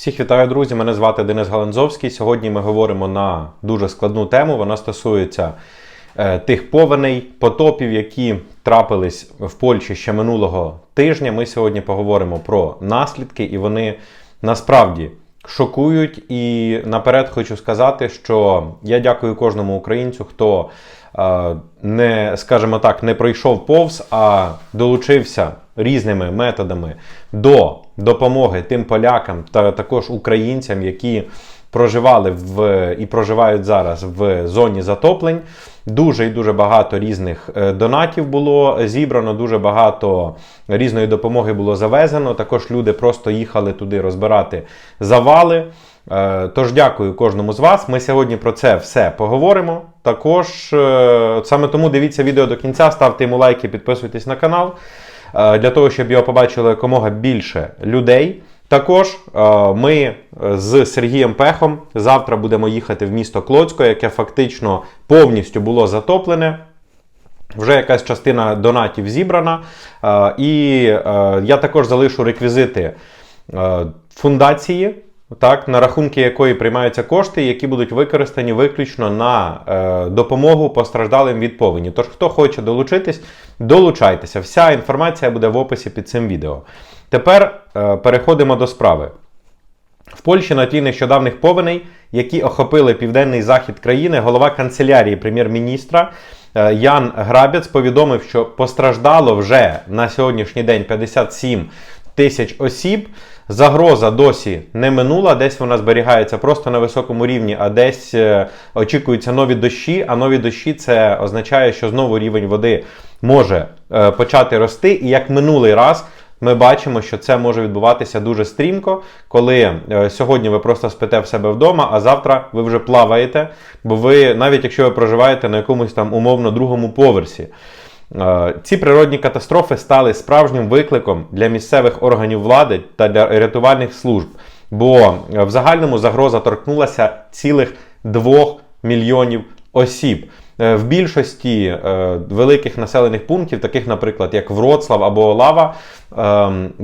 Всіх вітаю, друзі! Мене звати Денис Галанзовський. Сьогодні ми говоримо на дуже складну тему. Вона стосується е, тих повеней, потопів, які трапились в Польщі ще минулого тижня. Ми сьогодні поговоримо про наслідки, і вони насправді шокують. І наперед хочу сказати, що я дякую кожному українцю, хто е, не, скажімо так, не пройшов повз, а долучився різними методами до допомоги тим полякам та також українцям, які проживали в і проживають зараз в зоні затоплень. Дуже і дуже багато різних е, донатів було зібрано, дуже багато різної допомоги було завезено. Також люди просто їхали туди розбирати завали. Е, Тож дякую кожному з вас. Ми сьогодні про це все поговоримо. Також е, саме тому дивіться відео до кінця, ставте йому лайки, підписуйтесь на канал для того, щоб його побачили якомога більше людей. Також е, ми з Сергієм Пехом завтра будемо їхати в місто Клоцько, яке фактично повністю було затоплене. Вже якась частина донатів зібрана. Е, І е, я також залишу реквізити е, фундації, так, на рахунки якої приймаються кошти, які будуть використані виключно на е, допомогу постраждалим від повені. Тож, хто хоче долучитись, долучайтеся. Вся інформація буде в описі під цим відео. Тепер е, переходимо до справи. В Польщі на тлі нещодавних повеней, які охопили південний захід країни, голова канцелярії прем'єр-міністра е, Ян Грабець повідомив, що постраждало вже на сьогоднішній день 57 тисяч осіб. Загроза досі не минула, десь вона зберігається просто на високому рівні, а десь е, очікуються нові дощі. А нові дощі це означає, що знову рівень води може е, почати рости. І як минулий раз. Ми бачимо, що це може відбуватися дуже стрімко, коли е, сьогодні ви просто спите в себе вдома, а завтра ви вже плаваєте, бо ви, навіть якщо ви проживаєте на якомусь там умовно другому поверсі. Е, Ці природні катастрофи стали справжнім викликом для місцевих органів влади та для рятувальних служб, бо е, в загальному загроза торкнулася цілих 2 мільйонів осіб. Е, В більшості великих населених пунктів, таких, наприклад, як Вроцлав або Олава,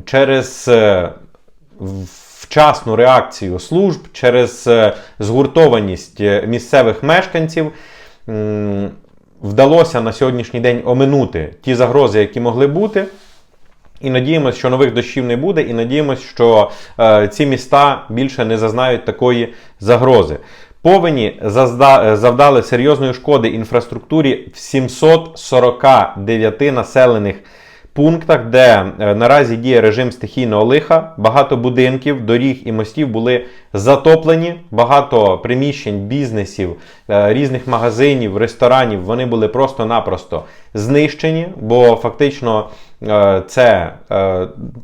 через вчасну реакцію служб, через згуртованість місцевих мешканців. Вдалося на сьогоднішній день оминути ті загрози, які могли бути. І надіємося, що нових дощів не буде, і надіємося, що е, ці міста більше не зазнають такої загрози. Повені завдали серйозної шкоди інфраструктурі в 749 населених пунктах, де е, наразі діє режим стихійного лиха. Багато будинків, доріг і мостів були затоплені. Багато приміщень, бізнесів, е, різних магазинів, ресторанів вони були просто-напросто знищені, бо фактично е, це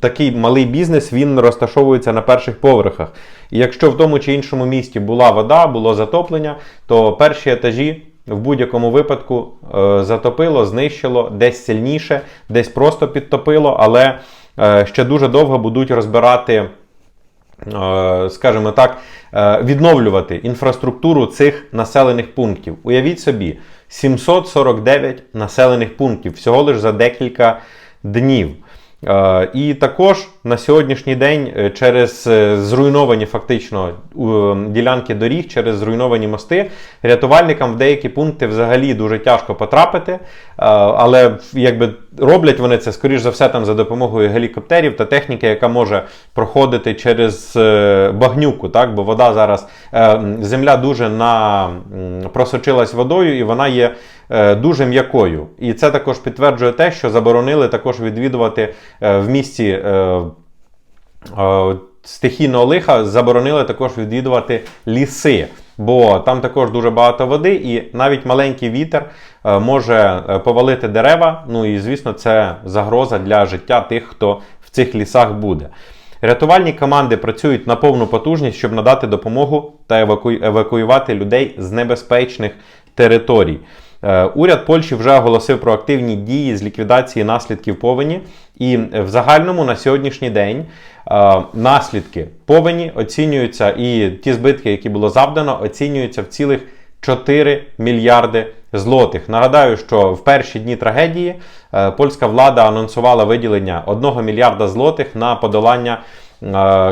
такий малий бізнес, він розташовується на перших поверхах. І якщо в тому чи іншому місті була вода, було затоплення, то перші етажі в будь-якому випадку е, затопило, знищило десь сильніше, десь просто підтопило, але е, ще дуже довго будуть розбирати, е, скажімо так, відновлювати інфраструктуру цих населених пунктів. Уявіть собі, 749 населених пунктів всього лише за декілька днів. І також на сьогоднішній день е, через е, зруйновані фактично е, ділянки доріг, через зруйновані мости, рятувальникам в деякі пункти взагалі дуже тяжко потрапити. Е, Але якби роблять вони це, скоріш за все, там за допомогою гелікоптерів та техніки, яка може проходити через багнюку, так? бо вода зараз, земля дуже на, просочилась водою і вона є дуже м'якою. І це також підтверджує те, що заборонили також відвідувати в місті. Е, Стихійного лиха заборонили також відвідувати ліси, бо там також дуже багато води, і навіть маленький вітер е, може е, повалити дерева. Ну і звісно, це загроза для життя тих, хто в цих лісах буде. Рятувальні команди працюють на повну потужність, щоб надати допомогу та еваку- евакуювати людей з небезпечних територій. Е, Уряд Польщі вже оголосив про активні дії з ліквідації наслідків повені, і в загальному на сьогоднішній день е, наслідки повені оцінюються, і ті збитки, які було завдано, оцінюються в цілих 4 мільярди злотих. Нагадаю, що в перші дні трагедії е, польська влада анонсувала виділення 1 мільярда злотих на подолання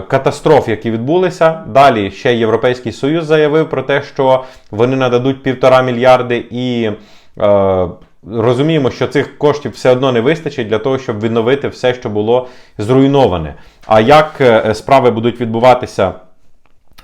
катастроф, які відбулися. Далі ще Європейський Союз заявив про те, що вони нададуть півтора мільярди і. е, Розуміємо, що цих коштів все одно не вистачить для того, щоб відновити все, що було зруйноване. А як е, справи будуть відбуватися,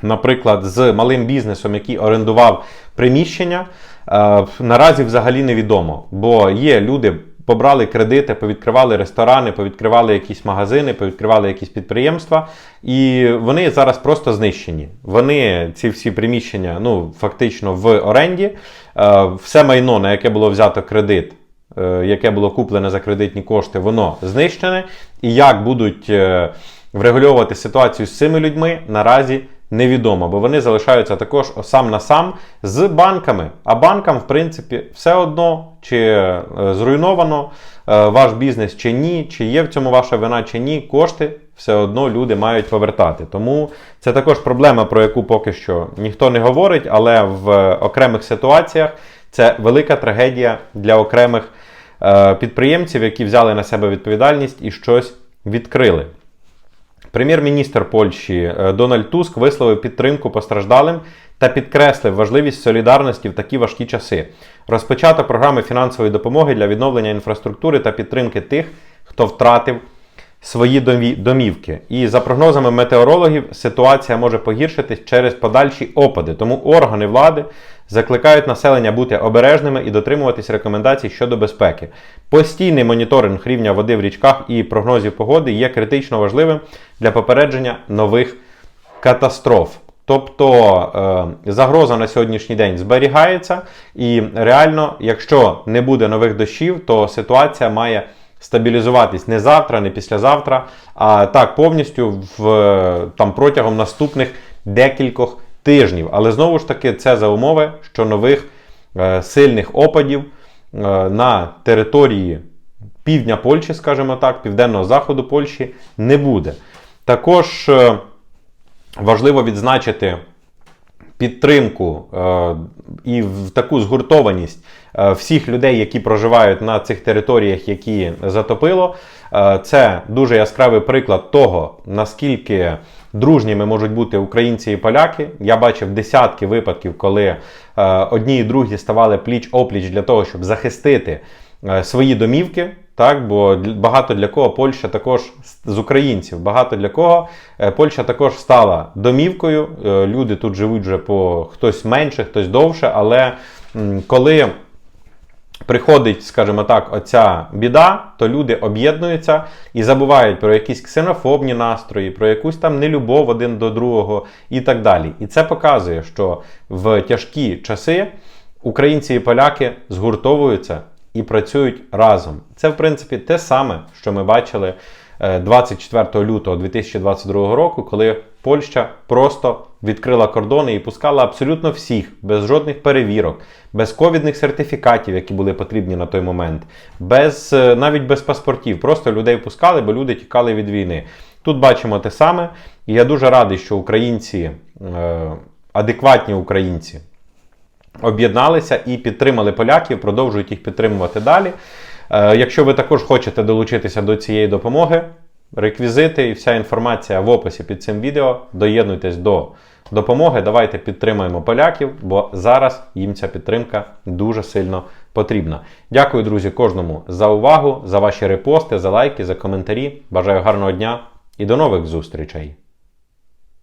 наприклад, з малим бізнесом, який орендував приміщення, е, наразі взагалі невідомо. Бо є люди, побрали кредити, повідкривали ресторани, повідкривали якісь магазини, повідкривали якісь підприємства, і вони зараз просто знищені. Вони ці всі приміщення, ну фактично в оренді, Е, все майно, на яке було взято кредит. е, Яке було куплене за кредитні кошти, воно знищене. І як будуть е, врегульовувати ситуацію з цими людьми, наразі невідомо, бо вони залишаються також сам на сам з банками. А банкам, в принципі, все одно, чи е, зруйновано е, ваш бізнес чи ні, чи є в цьому ваша вина чи ні, кошти все одно люди мають повертати. Тому це також проблема, про яку поки що ніхто не говорить, але в окремих ситуаціях це велика трагедія для окремих е, підприємців, які взяли на себе відповідальність і щось відкрили. Прем'єр-міністр Польщі е, Дональд Туск висловив підтримку постраждалим та підкреслив важливість солідарності в такі важкі часи. Розпочато програми фінансової допомоги для відновлення інфраструктури та підтримки тих, хто втратив свої домі- домівки. І за прогнозами метеорологів, ситуація може погіршитись через подальші опади. Тому органи влади закликають населення бути обережними і дотримуватись рекомендацій щодо безпеки. Постійний моніторинг рівня води в річках і прогнозів погоди є критично важливим для попередження нових катастроф. Тобто е, загроза на сьогоднішній день зберігається, і реально, якщо не буде нових дощів, то ситуація має стабілізуватись не завтра, не післязавтра, а так повністю в, там, протягом наступних декількох тижнів. Але знову ж таки, це за умови, що нових е, сильних опадів е, на території півдня Польщі, скажімо так, південного заходу Польщі не буде. Також е, важливо відзначити підтримку е, і в таку згуртованість е, всіх людей, які проживають на цих територіях, які затопило. Е, це дуже яскравий приклад того, наскільки дружніми можуть бути українці і поляки. Я бачив десятки випадків, коли одні і другі ставали пліч опліч для того, щоб захистити свої домівки. Так, бо багато для кого Польща також з українців, багато для кого е, Польща також стала домівкою. Е, Люди тут живуть вже по хтось менше, хтось довше. Але коли приходить, скажімо так, оця біда, то люди об'єднуються і забувають про якісь ксенофобні настрої, про якусь там нелюбов один до другого і так далі. І це показує, що в тяжкі часи українці і поляки згуртовуються і працюють разом. Це, в принципі, те саме, що ми бачили е, 24 лютого 2022 року, коли Польща просто відкрила кордони і пускала абсолютно всіх, без жодних перевірок, без ковідних сертифікатів, які були потрібні на той момент, без е, навіть без паспортів. Просто людей пускали, бо люди тікали від війни. Тут бачимо те саме, і я дуже радий, що українці, е, адекватні українці, об'єдналися і підтримали поляків, продовжують їх підтримувати далі. Е, Якщо ви також хочете долучитися до цієї допомоги, реквізити і вся інформація в описі під цим відео. Доєднуйтесь до допомоги. Давайте підтримаємо поляків, бо зараз їм ця підтримка дуже сильно потрібна. Дякую, друзі, кожному за увагу, за ваші репости, за лайки, за коментарі. Бажаю гарного дня і до нових зустрічей!